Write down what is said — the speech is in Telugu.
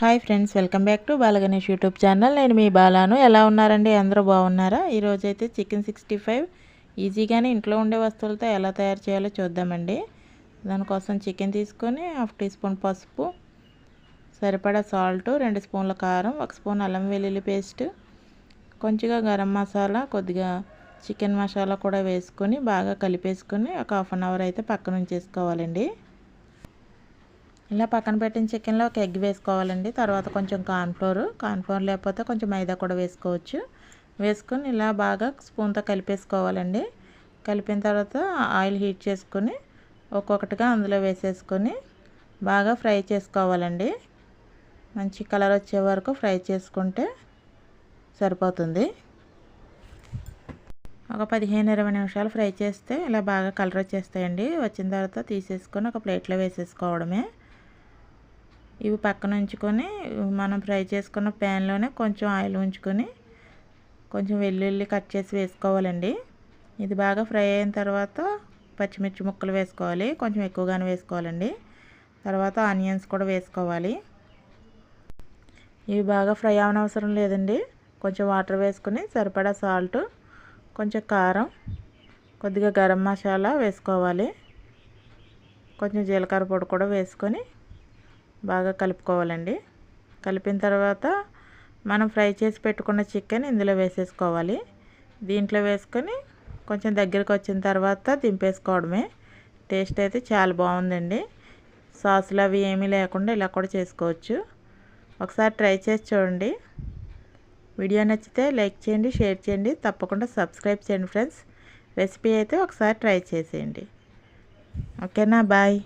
Hi friends welcome back to Balaganesh YouTube channel. నేను మీ బాలాను. ఎలా ఉన్నారండి? అందరూ బాగున్నారా? ఈరోజు అయితే చికెన్ సిక్స్టీ ఫైవ్ ఈజీగానే ఇంట్లో ఉండే వస్తువులతో ఎలా తయారు చేయాలో చూద్దామండి. దానికోసం చికెన్ తీసుకొని హాఫ్ టీ స్పూన్ పసుపు సరిపడా సాల్ట్ రెండు స్పూన్ల కారం ఒక స్పూన్ అల్లం వెల్లుల్లి పేస్ట్ కొంచెంగా గరం మసాలా కొద్దిగా చికెన్ మసాలా కూడా వేసుకొని బాగా కలిపేసుకొని ఒక హాఫ్ అన్ అవర్ అయితే పక్కన ఉంచేసుకోవాలండి ఇలా పక్కన పెట్టిన చికెన్లో ఒక ఎగ్ వేసుకోవాలండి. తర్వాత కొంచెం కార్న్ఫ్లోర్. కార్న్ఫ్లోర్ లేకపోతే కొంచెం మైదా కూడా వేసుకోవచ్చు. వేసుకొని ఇలా బాగా స్పూన్తో కలిపేసుకోవాలండి. కలిపిన తర్వాత ఆయిల్ హీట్ చేసుకొని ఒక్కొక్కటిగా అందులో వేసేసుకొని బాగా ఫ్రై చేసుకోవాలండి. మంచి కలర్ వచ్చే వరకు ఫ్రై చేసుకుంటే సరిపోతుంది. ఒక పదిహేను ఇరవై నిమిషాలు ఫ్రై చేస్తే ఇలా బాగా కలర్ వచ్చేస్తాయండి. వచ్చిన తర్వాత తీసేసుకొని ఒక ప్లేట్లో వేసేసుకోవడమే. ఇవి పక్కన ఉంచుకొని మనం ఫ్రై చేసుకున్న ప్యాన్లోనే కొంచెం ఆయిల్ ఉంచుకొని కొంచెం వెల్లుల్లి కట్ చేసి వేసుకోవాలండి. ఇది బాగా ఫ్రై అయిన తర్వాత పచ్చిమిర్చి ముక్కలు వేసుకోవాలి. కొంచెం ఎక్కువగానే వేసుకోవాలండి. తర్వాత ఆనియన్స్ కూడా వేసుకోవాలి. ఇవి బాగా ఫ్రై అవనవసరం లేదండి. కొంచెం వాటర్ వేసుకొని సరిపడా సాల్ట్ కొంచెం కారం కొద్దిగా గరం మసాలా వేసుకోవాలి. కొంచెం జీలకర్ర పొడి కూడా వేసుకొని బాగా కలుపుకోవాలండి. కలిపిన తర్వాత మనం ఫ్రై చేసి పెట్టుకున్న చికెన్ ఇందులో వేసేసుకోవాలి. దీంట్లో వేసుకొని కొంచెం దగ్గరికి వచ్చిన తర్వాత దింపేసుకోవడమే. టేస్ట్ అయితే చాలా బాగుందండి. సాసులు అవి ఏమీ లేకుండా ఇలా కూడా చేసుకోవచ్చు. ఒకసారి ట్రై చేసి చూడండి. వీడియో నచ్చితే లైక్ చేయండి షేర్ చేయండి. తప్పకుండా సబ్స్క్రైబ్ చేయండి ఫ్రెండ్స్. రెసిపీ అయితే ఒకసారి ట్రై చేసేయండి. ఓకేనా? బాయ్.